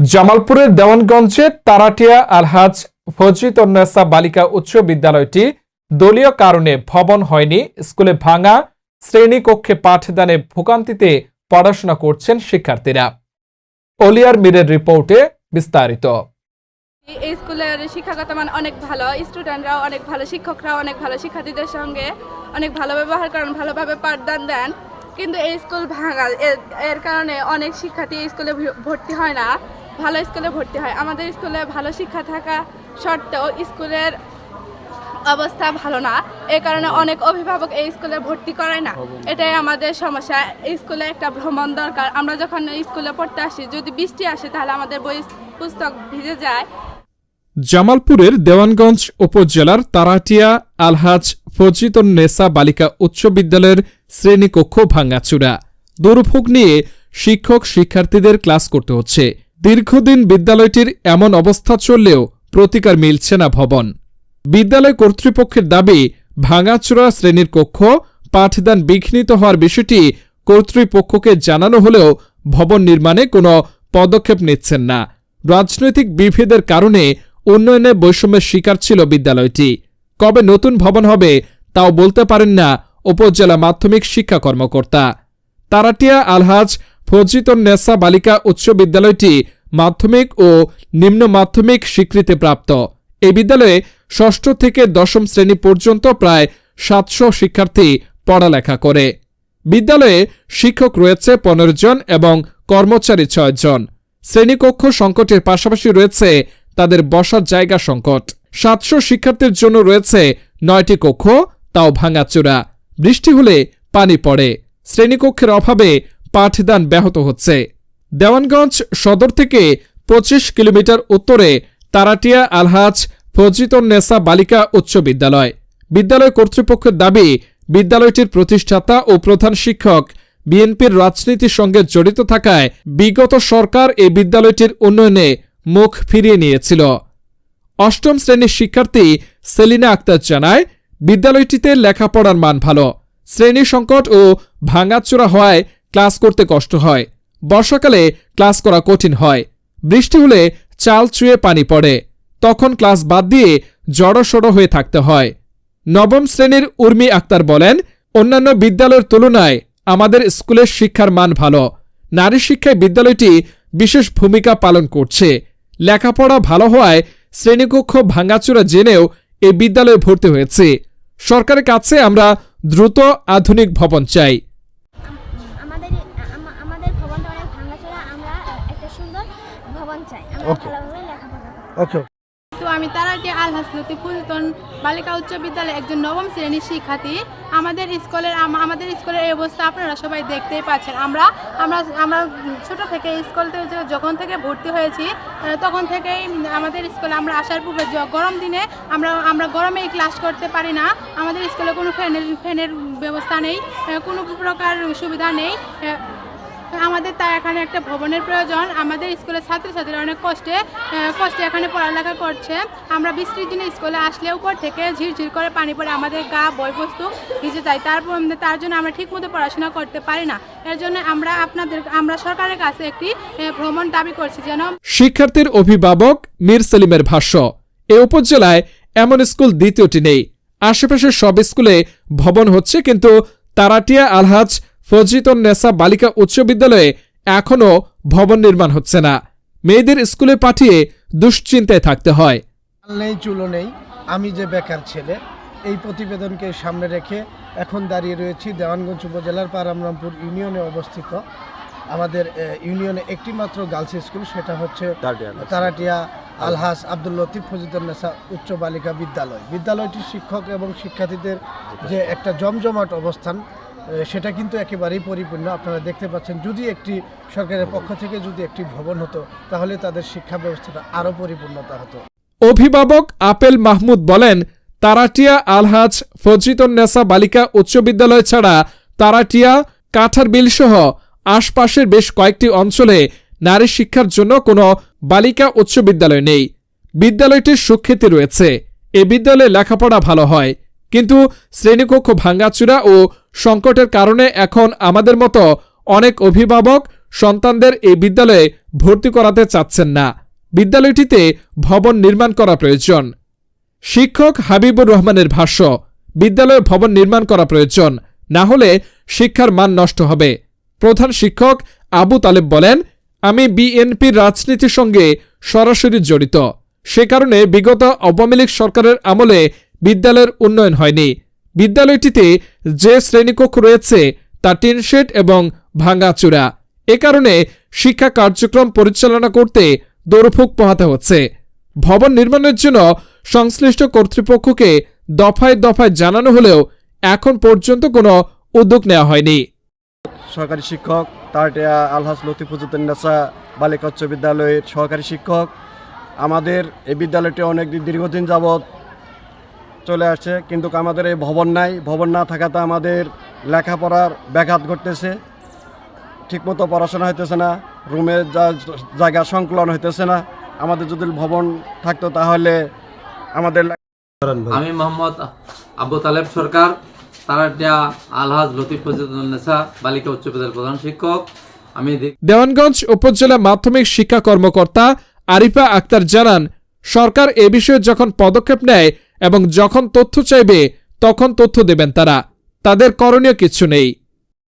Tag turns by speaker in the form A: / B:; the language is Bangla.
A: জামালপুরের দেওয়ানগঞ্জে তারাটিয়া আলহাজ ফজিতন্নেসা বালিকা উচ্চ বিদ্যালয়টি দলীয় কারণে ভবন হয়নি। স্কুলে ভাঙা শ্রেণীকক্ষে পাঠদানে ভোগান্তিতে পড়াশোনা করছেন শিক্ষার্থীরা। অলিয়ার মিরের রিপোর্টে বিস্তারিত।
B: এই স্কুলের শিক্ষাগত মান অনেক ভালো। স্টুডেন্টরাও অনেক ভালো, শিক্ষকরাও অনেক ভালো, শিক্ষার্থীদের সঙ্গে অনেক ভালো ব্যবহার করেন, ভালোভাবে পাঠদান দেন। কিন্তু এই স্কুল ভাঙা এর- কারণে অনেক শিক্ষার্থী স্কুলে ভর্তি হয় না। ভালো স্কুলে ভর্তি হয়। আমাদের স্কুলে ভালো শিক্ষা থাকা সত্ত্বেও স্কুলের অবস্থা ভালো না। এই কারণে অনেক অভিভাবক এই স্কুলে ভর্তি করায় না। এটাই আমাদের সমস্যা। স্কুলে একটা ভ্রমণ দরকার। আমরা যখন স্কুলে পড়তে আসি যদি বৃষ্টি আসে তাহলে আমাদের বই পুস্তক ভিজে যায়।
A: জামালপুরের দেওয়ানগঞ্জ উপজেলার তারাটিয়া আলহাজ ফজিতন্নেসা বালিকা উচ্চ বিদ্যালয়ের শ্রেণীকক্ষ ভাঙাচুরা। দুর্ভোগ নিয়ে শিক্ষক শিক্ষার্থীদের ক্লাস করতে হচ্ছে। দীর্ঘদিন বিদ্যালয়টির এমন অবস্থা চললেও প্রতিকার মিলছে না ভবন। বিদ্যালয় কর্তৃপক্ষের দাবি, ভাঙাচোরা শ্রেণির কক্ষ, পাঠদান বিঘ্নিত হওয়ার বিষয়টি কর্তৃপক্ষকে জানানো হলেও ভবন নির্মাণে কোনো পদক্ষেপ নিচ্ছেন না। রাজনৈতিক বিভেদের কারণে উন্নয়নে বৈষম্যের শিকার ছিল বিদ্যালয়টি। কবে নতুন ভবন হবে তাও বলতে পারেন না উপজেলা মাধ্যমিক শিক্ষা কর্মকর্তা। তারাটিয়া, আলহাজ ফজিতন্নেসা বালিকা উচ্চ বিদ্যালয়টি মাধ্যমিক ও নিম্ন মাধ্যমিক স্বীকৃতিপ্রাপ্ত এই বিদ্যালয়ে ষষ্ঠ থেকে দশম শ্রেণি পর্যন্ত প্রায় সাতশো শিক্ষার্থী পড়ালেখা করে। বিদ্যালয়ে শিক্ষক রয়েছে পনেরো জন এবং কর্মচারী ছয় জন। শ্রেণীকক্ষ সংকটের পাশাপাশি রয়েছে তাদের বসার জায়গা সংকট। সাতশো শিক্ষার্থীর জন্য রয়েছে নয়টি কক্ষ, তাও ভাঙাচোরা। বৃষ্টি হলে পানি পড়ে। শ্রেণীকক্ষের অভাবে পাঠদান ব্যাহত হচ্ছে। দেওয়ানগঞ্জ সদর থেকে পঁচিশ কিলোমিটার উত্তরে তারাটিয়া আলহাজ ফজিতন্নেসা বালিকা উচ্চ বিদ্যালয়। বিদ্যালয় কর্তৃপক্ষের দাবি, বিদ্যালয়টির প্রতিষ্ঠাতা ও প্রধান শিক্ষক বিএনপির রাজনীতির সঙ্গে জড়িত থাকায় বিগত সরকার এই বিদ্যালয়টির উন্নয়নে মুখ ফিরিয়ে নিয়েছিল। অষ্টম শ্রেণির শিক্ষার্থী সেলিনা আক্তার জানায়, বিদ্যালয়টিতে লেখাপড়ার মান ভালো। শ্রেণি সংকট ও ভাঙাচোরা হওয়ায় ক্লাস করতে কষ্ট হয়। বর্ষাকালে ক্লাস করা কঠিন হয়। বৃষ্টি হলে চাল চুয়ে পানি পড়ে। তখন ক্লাস বাদ দিয়ে জড়সড় হয়ে থাকতে হয়। নবম শ্রেণির উর্মি আক্তার বলেন, অন্যান্য বিদ্যালয়ের তুলনায় আমাদের স্কুলের শিক্ষার মান ভালো। নারী শিক্ষায় বিদ্যালয়টি বিশেষ ভূমিকা পালন করছে। লেখাপড়া ভালো হওয়ায় শ্রেণীকক্ষ ভাঙাচোরা জেনেও এই বিদ্যালয়ে ভর্তি হয়েছে। সরকারের কাছে আমরা দ্রুত আধুনিক ভবন চাই।
C: সুন্দর ভবন চাই। আমরা
D: Okay.
C: ভালোভাবে লেখাপড়া করব।
D: ওকে
B: তো আমি তারাটি আলহাস লতিফুলতন বালিকা উচ্চ বিদ্যালয়ে একজন নবম শ্রেণির শিক্ষার্থী। আমাদের স্কুলের আম- আমাদের স্কুলের এই অবস্থা আপনারা সবাই দেখতেই পাচ্ছেন। আমরা আমরা আমরা ছোট থেকে স্কুল থেকে যে- যখন থেকে ভর্তি হয়েছি আহ, তখন থেকেই আমাদের স্কুলে আমরা আসার পূর্বে য- গরম দিনে আমরা আমরা গরমে ক্লাস করতে পারি না। আমাদের স্কুলে কোনো ফ্যানের ফ্যানের ব্যবস্থা নেই আহ, কোনো প্রকার সুবিধা নেই। আহ, আমাদের তাই এখানে একটা ভবনের প্রয়োজন। আমাদের স্কুলের ছাত্রছাত্রীরা অনেক কষ্টে কষ্টে এখানে পড়ালেখা করছে। আমরা বৃষ্টির দিনে স্কুলে আসলে উপর থেকে ঝিরঝির করে পানি পড়ে আমাদের গা বইবস্তু ভিজে যায়। তারপর তার জন্য আমরা ঠিকমতো পড়াশোনা করতে পারি না। এর জন্য আমরা আপনাদের, আমরা সরকারের কাছে একটি ভ্রমণ দাবি করছি যেন
A: শিক্ষার্থীর অভিভাবক মীর সেলিমের ভাষ্য, এ উপজেলায় এমন স্কুল দ্বিতীয়টি নেই। আশেপাশের সব স্কুলে ভবন হচ্ছে, কিন্তু তারাটিয়া, আলহাজ ফজিতন্নেসা বালিকা উচ্চ বিদ্যালয়ে এখনও ভবন নির্মাণ হচ্ছে না। মেয়েদের স্কুলে পাঠিয়ে দুশ্চিন্তায় থাকতে হয়।
D: নেই চুলো নেই। আমি যে বেকার ছেলে এই প্রতিবেদনকে সামনে রেখে এখন দাঁড়িয়ে রয়েছি দেওয়ানগঞ্জ উপজেলার পারামরামপুর ইউনিয়নে অবস্থিত। আমাদের ইউনিয়নে একটি মাত্র গার্লস স্কুল সেটা হচ্ছে তারাটিয়া আলহাস আব্দুল লতিফ ফজিদুন্নেসা উচ্চ বালিকা বিদ্যালয়। বিদ্যালয়টির শিক্ষক এবং শিক্ষার্থীদের যে একটা জমজমাট অবস্থান সেটা কিন্তু একেবারেই পরিপূর্ণ। আপনারা দেখতে পাচ্ছেন, যদি একটি সরকারের পক্ষ থেকে যদি একটি ভবন হতো, তাহলে তাদের শিক্ষা ব্যবস্থাটা আরও পরিপূর্ণতা হতো।
A: অভিভাবক আপেল মাহমুদ বলেন, তারাটিয়া আলহাজ ফজিতন্নেসা বালিকা উচ্চ বিদ্যালয় ছাড়া তারাটিয়া কাঠারবিল সহ আশপাশের বেশ কয়েকটি অঞ্চলে নারী শিক্ষার জন্য কোনো বালিকা উচ্চ বিদ্যালয় নেই। বিদ্যালয়টির সুখ্যাতি রয়েছে। এ বিদ্যালয়ে লেখাপড়া ভালো হয়, কিন্তু শ্রেণীকক্ষ ভাঙ্গাচুরা ও সংকটের কারণে এখন আমাদের মতো অনেক অভিভাবক সন্তানদের এই বিদ্যালয়ে ভর্তি করাতে চাচ্ছেন না। বিদ্যালয়টিতে ভবন নির্মাণ করা প্রয়োজন। শিক্ষক হাবিবুর রহমানের ভাষ্য, বিদ্যালয়ে ভবন নির্মাণ করা প্রয়োজন, না হলে শিক্ষার মান নষ্ট হবে। প্রধান শিক্ষক আবু তালেব বলেন, আমি বিএনপির রাজনীতির সঙ্গে সরাসরি জড়িত। সে কারণে বিগত আওয়ামী সরকারের আমলে বিদ্যালয়ের উন্নয়ন হয়নি। বিদ্যালয়টিতে যে শ্রেণীকক্ষ রয়েছে তা টিনশেড এবং ভাঙ্গাচূড়া এ কারণে শিক্ষা কার্যক্রম পরিচালনা করতে দৌড়ফুক পোহাতে হচ্ছে। ভবন নির্মাণের জন্য সংশ্লিষ্ট কর্তৃপক্ষকে দফায় দফায় জানানো হলেও এখন পর্যন্ত কোনো উদ্যোগ নেওয়া হয়নি।
E: সহকারী শিক্ষক, তারটিয়া আলহাস লতিফুজুদ্দিনাসা বালিকা উচ্চ বিদ্যালয়ের সহকারী শিক্ষক। আমাদের এই বিদ্যালয়টি অনেক দিন- দীর্ঘদিন যাবৎ চলে আসছে কিন্তু আমাদের এই ভবন নাই। ভবন না থাকাতে আমাদের লেখাপড়ার ব্যাঘাত ঘটতেছে। ঠিকমতো পড়াশোনা হইতেছে না রুমে যা জায়গা সংকলন হইতেছে না। আমাদের যদি ভবন থাকতো তাহলে আমাদের
F: আমি মোহাম্মদ আবু তালেব সরকার তারাটিয়া আলহাজ লতিফ ফজিদুল্নেসা বালিকা উচ্চ বিদ্যালয়ের প্রধান শিক্ষক। আমি
A: দেওয়ানগঞ্জ উপজেলা মাধ্যমিক শিক্ষা কর্মকর্তা আরিফা আক্তার জানান সরকার এ বিষয়ে যখন পদক্ষেপ নেয় এবং যখন তথ্য চাইবে তখন তথ্য দেবেন তারা। তাদের করণীয় কিছু নেই।